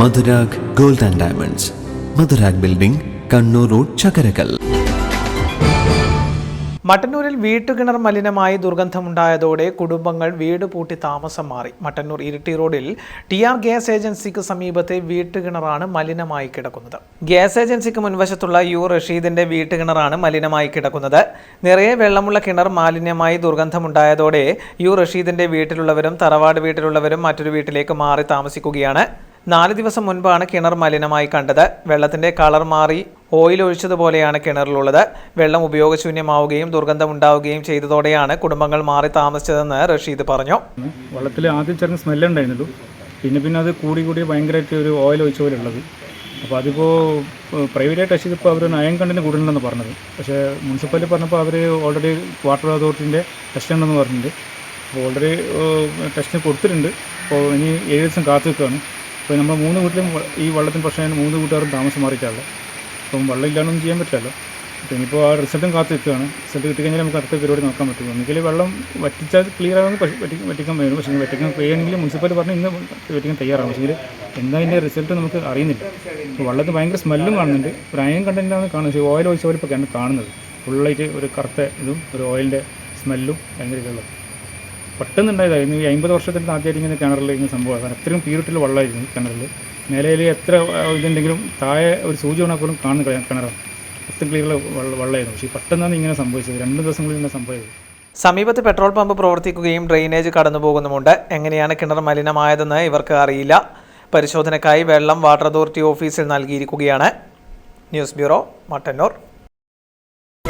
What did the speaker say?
Madhurag gold and diamonds. Madhurag building Kannur road Chakkarakkal. മട്ടന്നൂരിൽ വീട്ടുകിണർ മലിനമായി ദുർഗന്ധമുണ്ടായതോടെ കുടുംബങ്ങൾ വീട് പൂട്ടി താമസം മാറി. മട്ടന്നൂർ ഇരിട്ടി റോഡിൽ ടി ആർ ഗ്യാസ് ഏജൻസിക്ക് സമീപത്തെ വീട്ടുകിണറാണ് മലിനമായി കിടക്കുന്നത്. ഗ്യാസ് ഏജൻസിക്ക് മുൻവശത്തുള്ള യു റഷീദിന്റെ വീട്ടുകിണറാണ് മലിനമായി കിടക്കുന്നത്. നിറയെ വെള്ളമുള്ള കിണർ മാലിന്യമായി ദുർഗന്ധമുണ്ടായതോടെ യു റഷീദിന്റെ വീട്ടിലുള്ളവരും തറവാട് വീട്ടിലുള്ളവരും മറ്റൊരു വീട്ടിലേക്ക് മാറി താമസിക്കുകയാണ്. നാല് ദിവസം മുൻപാണ് കിണർ മലിനമായി കണ്ടത്. വെള്ളത്തിന്റെ കളർ മാറി ഓയിൽ ഒഴിച്ചതുപോലെയാണ് കിണറിലുള്ളത്. വെള്ളം ഉപയോഗശൂന്യമാവുകയും ദുർഗന്ധമുണ്ടാവുകയും ചെയ്തതോടെയാണ് കുടുംബങ്ങൾ മാറി താമസിച്ചതെന്ന് റഷീദ് പറഞ്ഞു. വെള്ളത്തിൽ ആദ്യം ചെറിയ സ്മെല്ലുണ്ടായിരുന്നു പിന്നെ പിന്നെ അത് കൂടി കൂടി ഭയങ്കരമായിട്ട് ഒരു ഓയിൽ ഒഴിച്ച പോലെ ഉള്ളത്. അപ്പോൾ അതിപ്പോൾ പ്രൈവറ്റായിട്ട് ടച്ച് ഇപ്പോൾ അവർ നയം കണ്ടിന് കൂടുതലുണ്ടെന്ന് പറഞ്ഞത്. പക്ഷേ മുനിസിപ്പാലിറ്റി പറഞ്ഞപ്പോൾ അവർ ഓൾറെഡി വാട്ടർ അതോറിറ്റിന്റെ ടെസ്റ്റ് ഉണ്ടെന്ന് പറഞ്ഞിട്ടുണ്ട്. അപ്പോൾ ഓൾറെഡി ടെസ്റ്റിന് കൊടുത്തിട്ടുണ്ട്. അപ്പോൾ ഇനി ഏഴ് ദിവസം കാത്തു നിൽക്കുകയാണ്. അപ്പോൾ നമ്മൾ മൂന്ന് വീട്ടിലും ഈ വെള്ളത്തിന് പ്രശ്നമാണ് മൂന്ന് കൂട്ടുകാരും താമസം മാറിയിട്ടാണല്ലോ അപ്പം വെള്ളം ചെയ്യാൻ പറ്റില്ലല്ലോ. അപ്പോൾ ഇനിയിപ്പോൾ ആ റിസൾട്ടും കാത്തു നിൽക്കുകയാണ്. റിസൾട്ട് കിട്ടിക്കഴിഞ്ഞാൽ നമുക്ക് അടുത്ത പരിപാടി നോക്കാൻ പറ്റും ഒന്നുകിൽ വെള്ളം വറ്റിച്ചാൽ ക്ലിയർ ആകുന്ന പറ്റി വറ്റി വറ്റിക്കാൻ വരും. പക്ഷേ വറ്റിക്കാൻ കഴിയുമെങ്കിൽ മുനിസിപ്പാലിറ്റി പറഞ്ഞ് ഇന്ന് വറ്റിക്കാൻ തയ്യാറാണ്. പക്ഷേ എന്താ അതിന്റെ റിസൾട്ട് നമുക്ക് അറിയുന്നില്ല. അപ്പോൾ ഭയങ്കര സ്മെല്ലും കാണുന്നുണ്ട്. ഒരു അയൺ കണ്ടന്റാണ് കാണുന്നത്. പക്ഷേ ഓയിൽ ഒഴിച്ച പോലെ ഇപ്പോൾ കാണുന്നത്. ഫുള്ളായിട്ട് ഒരു കറുത്ത ഇതും ഒരു ഓയിലിന്റെ സ്മെല്ലും ഭയങ്കര ഉള്ളത് പെട്ടെന്ന് ഉണ്ടായതായിരുന്നു ഈ അമ്പത് വർഷത്തിൽ ആദ്യമായിട്ട് ഇങ്ങനെ കിണറിൽ ഇങ്ങനെ സംഭവമാണ് അത്രയും പ്യൂരിറ്റിൽ വെള്ളമായിരുന്നു കിണറിൽ നിലയിൽ എത്ര ഇതുണ്ടെങ്കിലും താഴെ ഒരു സൂചി വീണാൽ പോലും കാണുന്ന കിണറാണ് അത്രയും ക്ലിയർ വെള്ള വെള്ളമായിരുന്നു. പക്ഷേ പെട്ടെന്നാണ് ഇങ്ങനെ സംഭവിച്ചത്. രണ്ട് ദിവസങ്ങളിൽ ഇങ്ങനെ സംഭവിച്ചത്. സമീപത്ത് പെട്രോൾ പമ്പ് പ്രവർത്തിക്കുകയും ഡ്രെയിനേജ് കടന്നുപോകുന്നുമുണ്ട്. എങ്ങനെയാണ് കിണർ മലിനമായതെന്ന് ഇവർക്ക് അറിയില്ല. പരിശോധനയ്ക്കായി വെള്ളം വാട്ടർ അതോറിറ്റി ഓഫീസിൽ നൽകിയിരിക്കുകയാണ്. News bureau Mattannur.